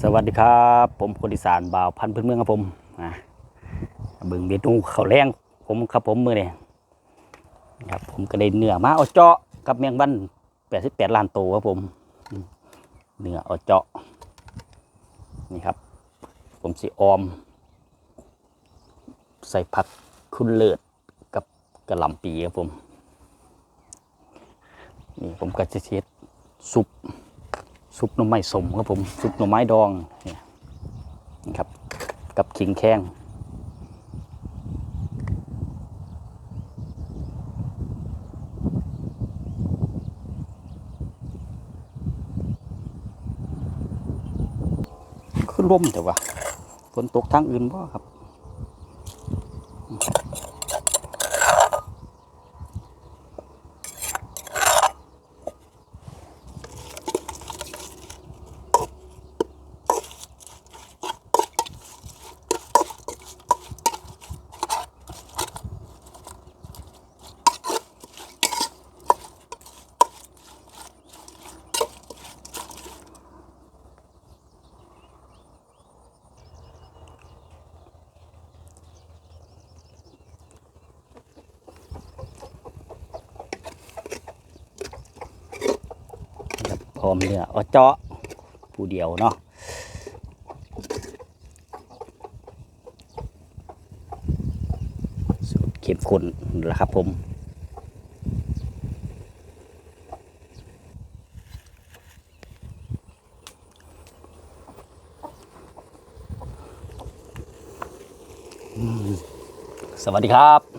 สวัสดีครับ ผมคนอีสานบ่าวพันธุ์พื้นเมืองครับผมอะเบิ่งเมนูข้าวแรงผมครับผมมือเนี่ครับผมก็ได้เนื้อมาเอาเจาะกับแมงวัน88ล้านตัวครับผมอืมเนื้อเอาเจาะนี่ครับ ผมสิออม ใส่ผักคุณเลิศกับกระหล่ำปีครับผมนี่ผมก็จะเช็ดซุป ซุปหน่อไม้สมครับผมซุปหน่อไม้ดองเนี่ยนะครับ กับขิงแข้งขึ้นร่มแต่ว่าฝนตกทางอื่นบ่ครับ มเนื้อเอาเจาะผู้เดียวเนาะสูตรเข้มข้นแหละครับผมสวัสดีครับ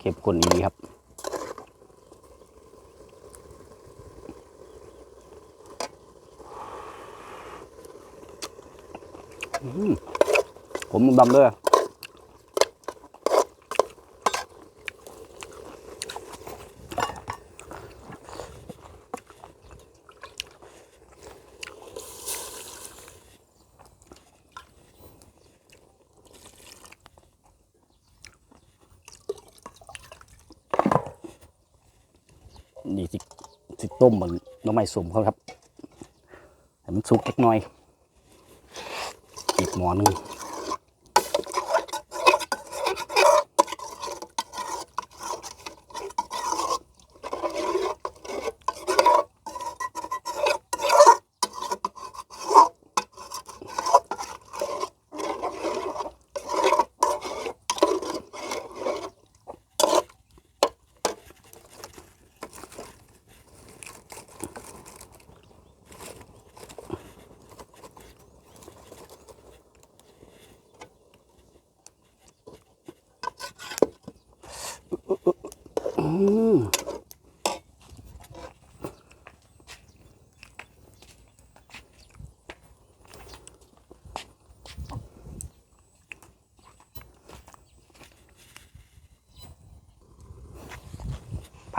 เข้มข้นดีครับอืมผมดำเลย นี่สิสิต้มเหมือนน้ำไม้สมเขาครับ ให้มันสุกเล็กน้อยอีกหมอนึง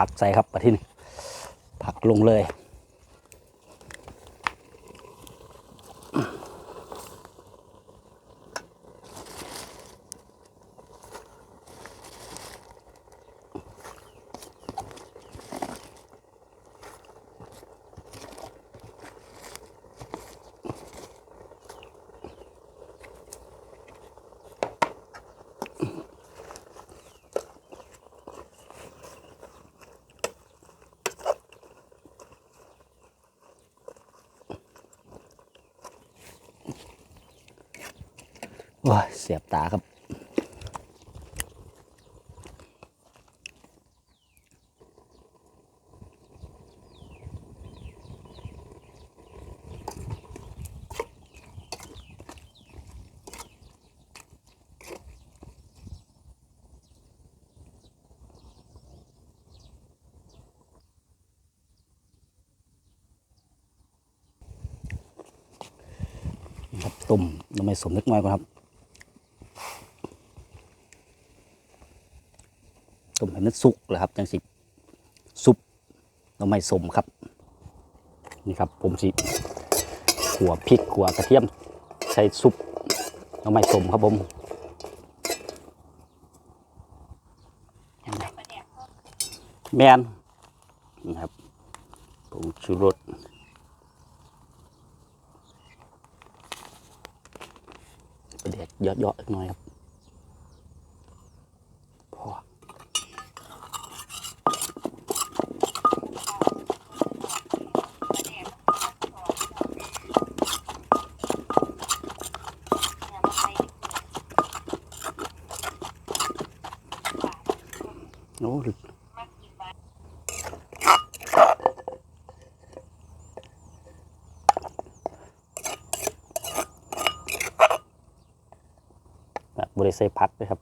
ผักใส่ครับประทินผักลงเลย ว้ายเสียบตาครับครับต้มน้ำไม่สมเล็กน้อยก่อนครับ มให้มันสุกเลยครับจังสิซุปหน้ำไม่สมครับ นี่ครับผมสิขัวพริกขัวกระเทียมใส่ซุปหน้ำไม้สมครับผมแมนนะครับผงชูรสเด็ดยอะๆอีกหน่อยครับพอ โอ้แบริเซพัดนะครับ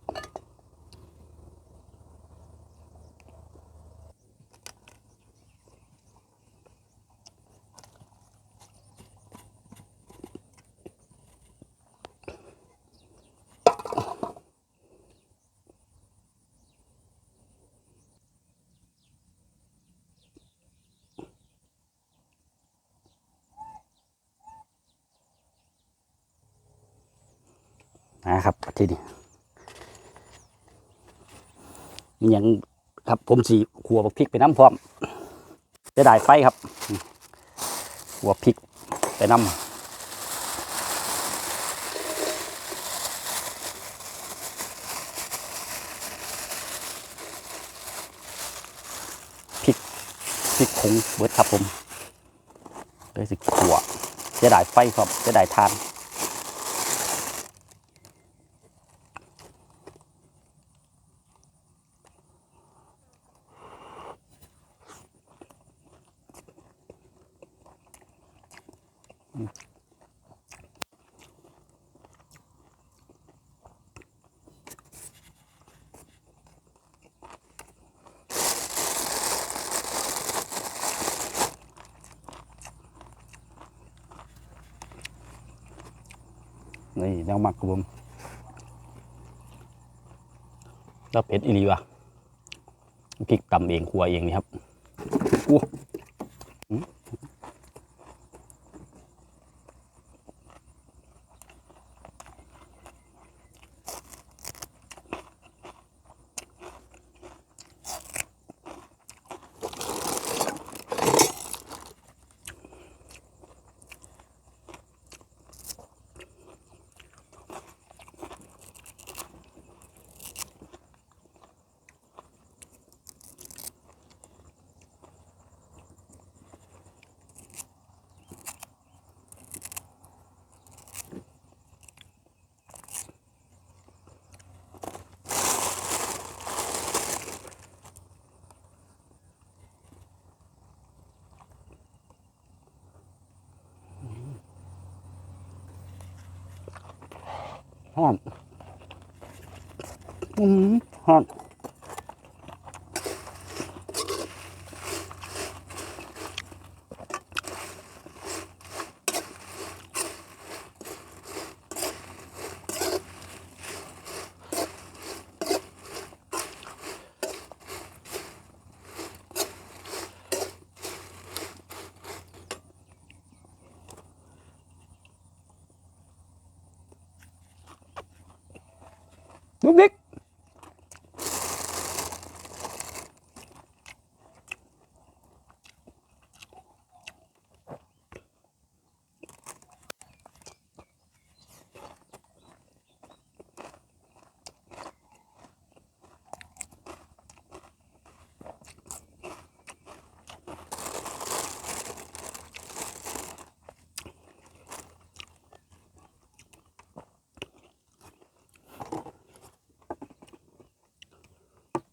นะครับที่นี้มีหยังครับผมสีขัวบักพริกไปน้ำพร้อมจะได้ไฟครับขัวพริกไปน้ำพริกพริกผงเบิดครับผมเลยสิขัวจะได้ไฟครับจะได้ทาน นี่แนวหมักครับผมแล้วเผ็ดอีหลีวะพริกตำเองครัวเองนี่ครับอู้ หอมอืมหอม look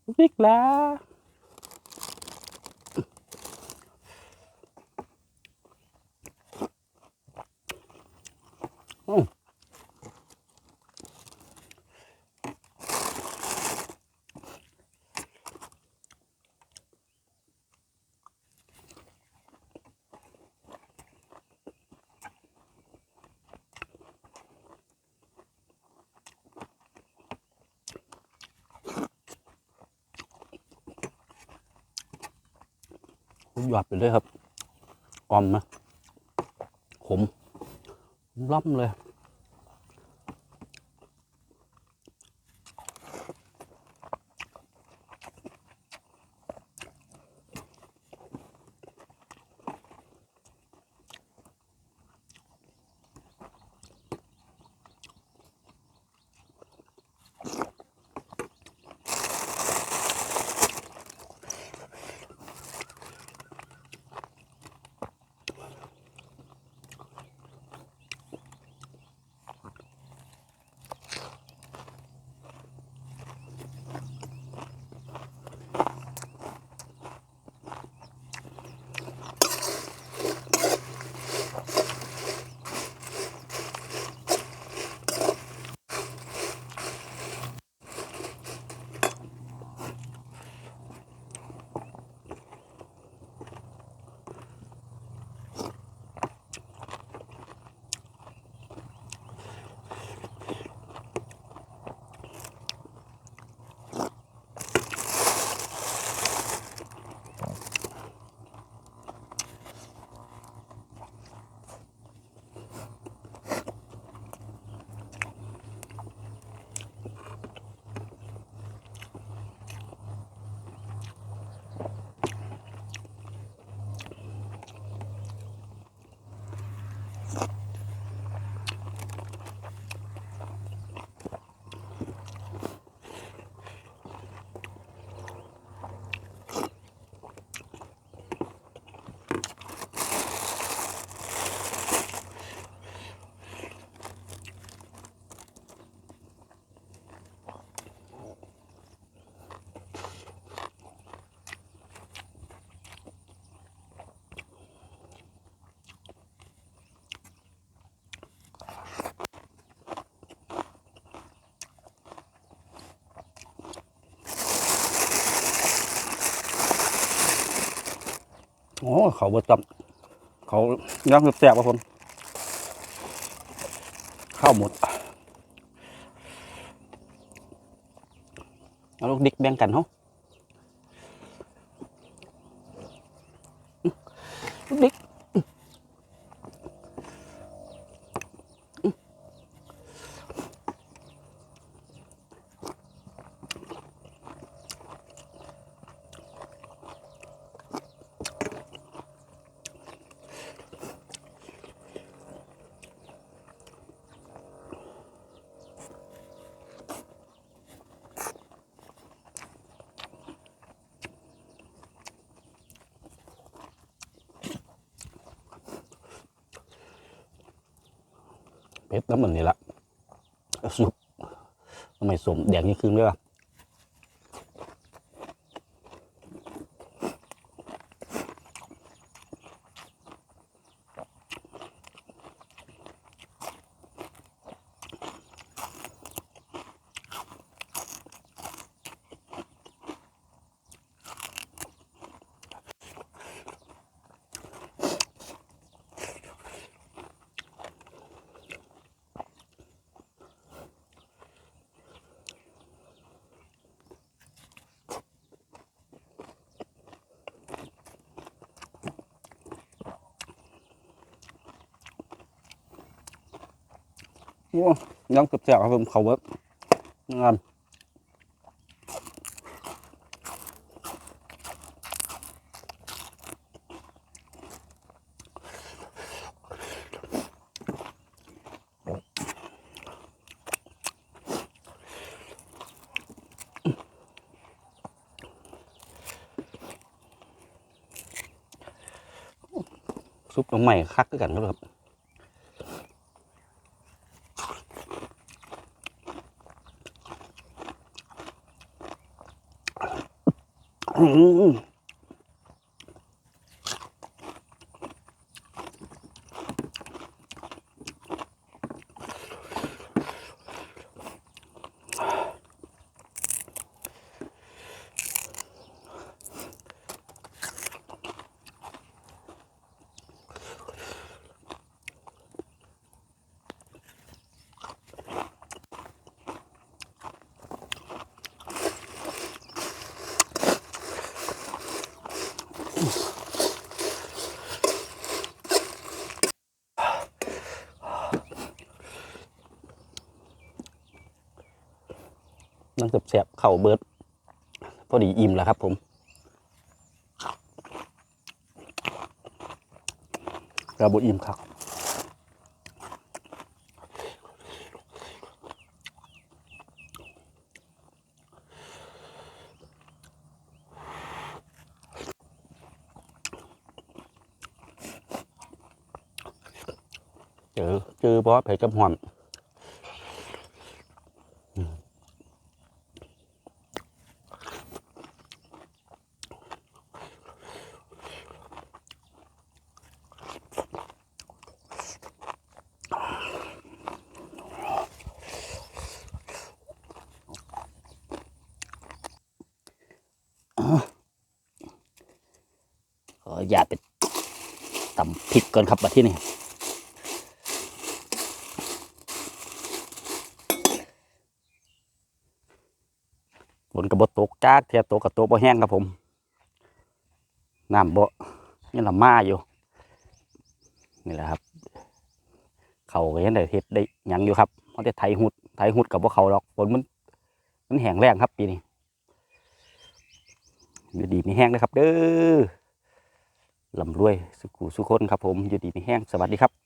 ลุกดิกลุกดิกแล้ว หยอดไปเลยครับออมนะขมล่อมเลย โอ้เขาเบิดจับเขาย่างแสบๆครับผมข้าวหมดเอาลูกดิกแบ่งกันเฮาลูกดิก เพชรน้ำมันนี่ละสุกทำไมสมแดงนี่ครึ่งด้วยล่ะ โอ้ย่างแสบๆครับผมเขาเวิร์กงามซุปน้องใหม่คักด้วยกันครับ งแสบๆเข่าเบิร์ดพอดีอิ่มแล้วครับผมกระบุอิ่มครับเจอเจอบอสเผ็ดกับหอม อย่าตไปตำพริกก่อนครับมาที่นี่ฝนกระบตกจากเทียตกกับตกบ่แห้งครับผมน้ำบ่นี่ละมาอยู่ นี่แหละครับ เขาก็ยังได้เฮ็ดได้หยังอยู่ครับเขาจะไถหุดไถหุดกับพวกเขาหรอกฝนมันมันแห้งแรงครับปีนี้อยู่ดีมีแห้งเลยครับ เด้อ ลำรวยสุขุสุขคนครับผม อยู่ดีมีแห้งสวัสดีครับ